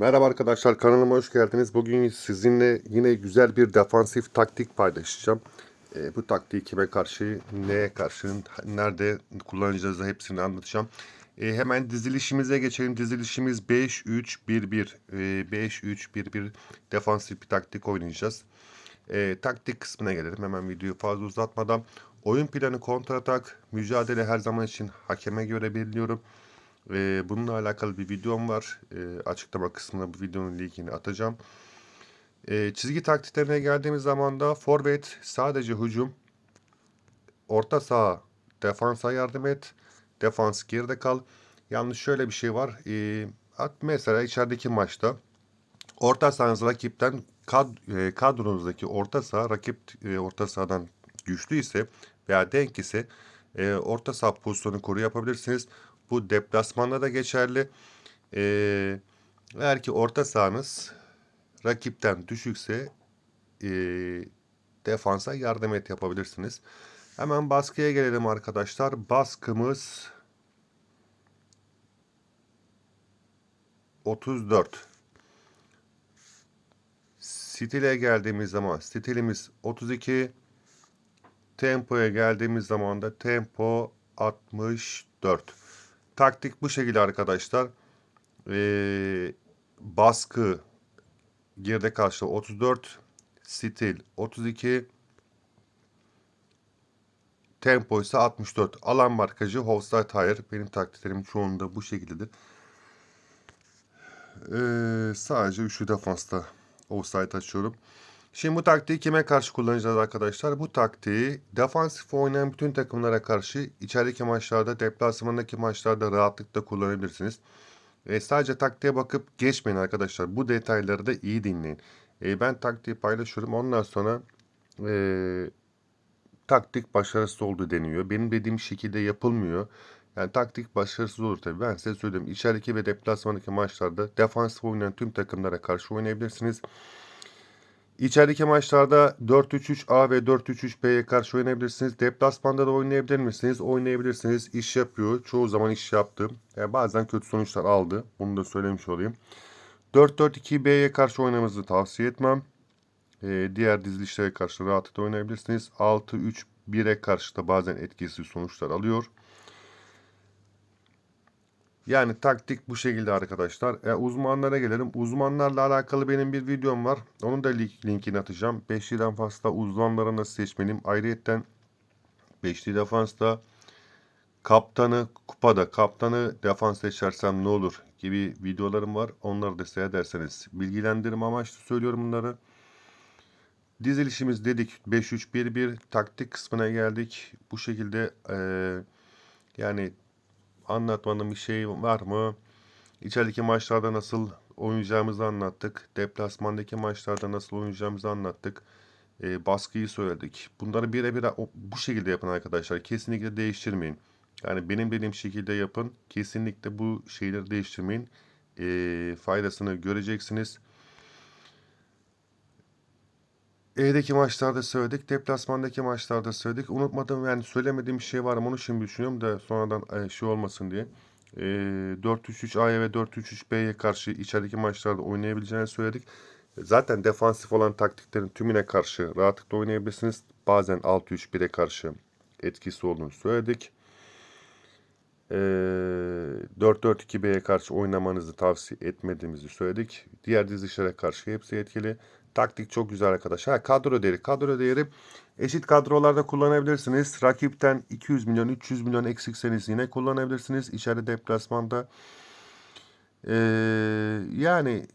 Merhaba arkadaşlar kanalıma hoş geldiniz. Bugün sizinle yine güzel bir defansif taktik paylaşacağım. E, bu taktiği kime karşı, neye karşı, nerede kullanacağız hepsini anlatacağım. E, hemen dizilişimize geçelim. Dizilişimiz 5-3-1-1. E, 5-3-1-1 defansif bir taktik oynayacağız. E, taktik kısmına gelelim. Hemen videoyu fazla uzatmadan. Oyun planı kontratak, mücadele her zaman için hakeme göre belirliyorum. Ee, bununla alakalı bir videom var. Ee, açıklama kısmına bu videonun linkini atacağım. Ee, çizgi taktiklerine geldiğimiz zaman da forvet sadece hücum, orta saha defansa yardım et, defans geride kal. Yalnız şöyle bir şey var. Ee, at mesela içerideki maçta orta sahanız rakipten kad, e, kadronuzdaki orta saha rakip e, orta sahadan güçlü ise veya denk ise e, orta saha pozisyonu koru yapabilirsiniz. Bu deplasmanda da geçerli. Ee, eğer ki orta sahanız rakipten düşükse e, defansa yardım et yapabilirsiniz. Hemen baskıya gelelim arkadaşlar. Baskımız 34. Stile geldiğimiz zaman stilimiz 32. Tempoya geldiğimiz zaman da tempo 64. Taktik bu şekilde arkadaşlar. Ee, baskı geride karşı 34, stil 32, tempo ise 64. Alan markajı Hofstad Tire. Benim taktiklerim çoğunda bu şekildedir. Ee, sadece üçlü defansta offside açıyorum. Şimdi bu taktiği kime karşı kullanacağız arkadaşlar? Bu taktiği defansif oynayan bütün takımlara karşı içerideki maçlarda, deplasmandaki maçlarda rahatlıkla kullanabilirsiniz. E, sadece taktiğe bakıp geçmeyin arkadaşlar. Bu detayları da iyi dinleyin. E, ben taktiği paylaşıyorum. Ondan sonra e, taktik başarısız oldu deniyor. Benim dediğim şekilde yapılmıyor. Yani taktik başarısız olur tabii. Ben size söyleyeyim. İçerideki ve deplasmandaki maçlarda defansif oynayan tüm takımlara karşı oynayabilirsiniz. İçerideki maçlarda 4-3-3-A ve 4-3-3-B'ye karşı oynayabilirsiniz. Deplasmanda da oynayabilir misiniz? Oynayabilirsiniz. İş yapıyor. Çoğu zaman iş yaptı. Yani bazen kötü sonuçlar aldı. Bunu da söylemiş olayım. 4-4-2-B'ye karşı oynamanızı tavsiye etmem. Ee, diğer dizilişlere karşı rahatlıkla oynayabilirsiniz. 6-3-1'e karşı da bazen etkisiz sonuçlar alıyor. Yani taktik bu şekilde arkadaşlar. E, uzmanlara gelelim. Uzmanlarla alakalı benim bir videom var. Onun da link, linkini atacağım. Beşliden fazla uzmanları nasıl seçmeliyim. Ayrıyeten beşli defansta kaptanı kupada kaptanı defans seçersem ne olur gibi videolarım var. Onları da seyrederseniz bilgilendirme amaçlı söylüyorum bunları. Dizilişimiz dedik 5-3-1-1 taktik kısmına geldik. Bu şekilde e, yani anlatmanın bir şey var mı? İçerideki maçlarda nasıl oynayacağımızı anlattık. Deplasmandaki maçlarda nasıl oynayacağımızı anlattık. E, baskıyı söyledik. Bunları birebir bu şekilde yapın arkadaşlar. Kesinlikle değiştirmeyin. Yani benim dediğim şekilde yapın. Kesinlikle bu şeyleri değiştirmeyin. E, faydasını göreceksiniz. E'deki maçlarda söyledik. Deplasmandaki maçlarda söyledik. Unutmadım yani söylemediğim bir şey var mı onu şimdi düşünüyorum da sonradan e, şey olmasın diye. E, 4-3-3-A'ya ve 4-3-3-B'ye karşı içerideki maçlarda oynayabileceğini söyledik. Zaten defansif olan taktiklerin tümüne karşı rahatlıkla oynayabilirsiniz. Bazen 6-3-1'e karşı etkisi olduğunu söyledik. E, 4-4-2-B'ye karşı oynamanızı tavsiye etmediğimizi söyledik. Diğer dizilişlere karşı hepsi etkili. Taktik çok güzel arkadaşlar. Kadro değeri. Kadro değeri eşit kadrolarda kullanabilirsiniz. Rakipten 200 milyon, 300 milyon eksikseniz yine kullanabilirsiniz. İçeri deplasmanda. Ee, yani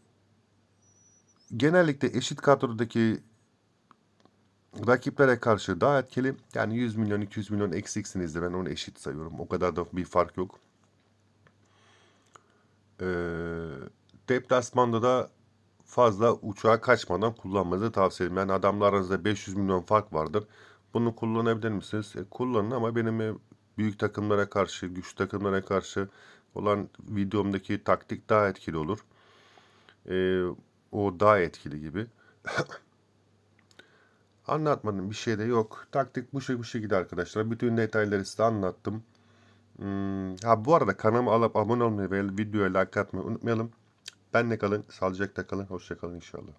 genellikle eşit kadrodaki rakiplere karşı daha etkili. Yani 100 milyon, 200 milyon eksiksiniz de ben onu eşit sayıyorum. O kadar da bir fark yok. Ee, deplasmanda da fazla uçağa kaçmadan kullanmanızı tavsiye ederim. Yani adamlarınızda 500 milyon fark vardır. Bunu kullanabilir misiniz? E, kullanın ama benim e, büyük takımlara karşı, güçlü takımlara karşı olan videomdaki taktik daha etkili olur. E, o daha etkili gibi. Anlatmadım bir şey de yok. Taktik bu şekilde arkadaşlar. Bütün detayları size anlattım. Hmm, ha bu arada kanalıma alıp abone olmayı ve videoya like atmayı unutmayalım. Benle kalın, sağlıcakla kalın, hoşça kalın inşallah.